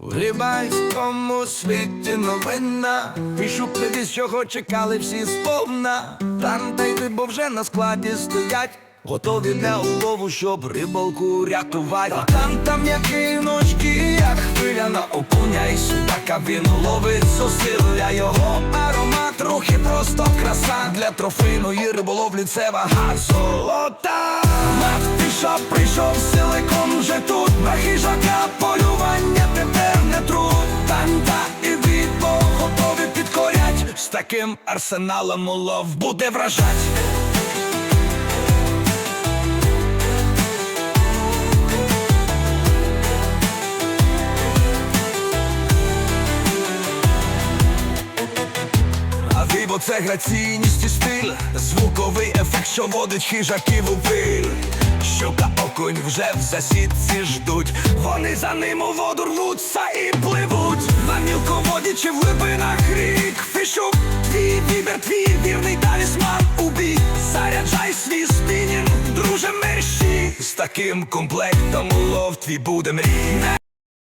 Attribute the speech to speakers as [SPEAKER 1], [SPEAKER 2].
[SPEAKER 1] У рибальському світі новина. Пішу привіз, чого чекали всі сповна. Там та бо вже на складі стоять. Готові на улову, щоб рибалку рятувати. А там там м'які ночки, як хвиля на окуня І судака він ловить зусилля Його аромат. Трохи просто краса Для трофейної риболовлі. Це вага. Золота! Мат пішов, прийшов силикон вже тут З таким арсеналом улов буде вражать вибо це граційність і стиль, звуковий ефект, що водить хижаків у пиль. Щука окунь вже в засідці ждуть, вони за ним у воду рвуться і пливуть. На мілководі чи в глибинах рік фішу, твій вибір, твій вірний талісман у бій. Заряджай свій спінінг, друже мерщі. З таким комплектом улов твій буде мрій.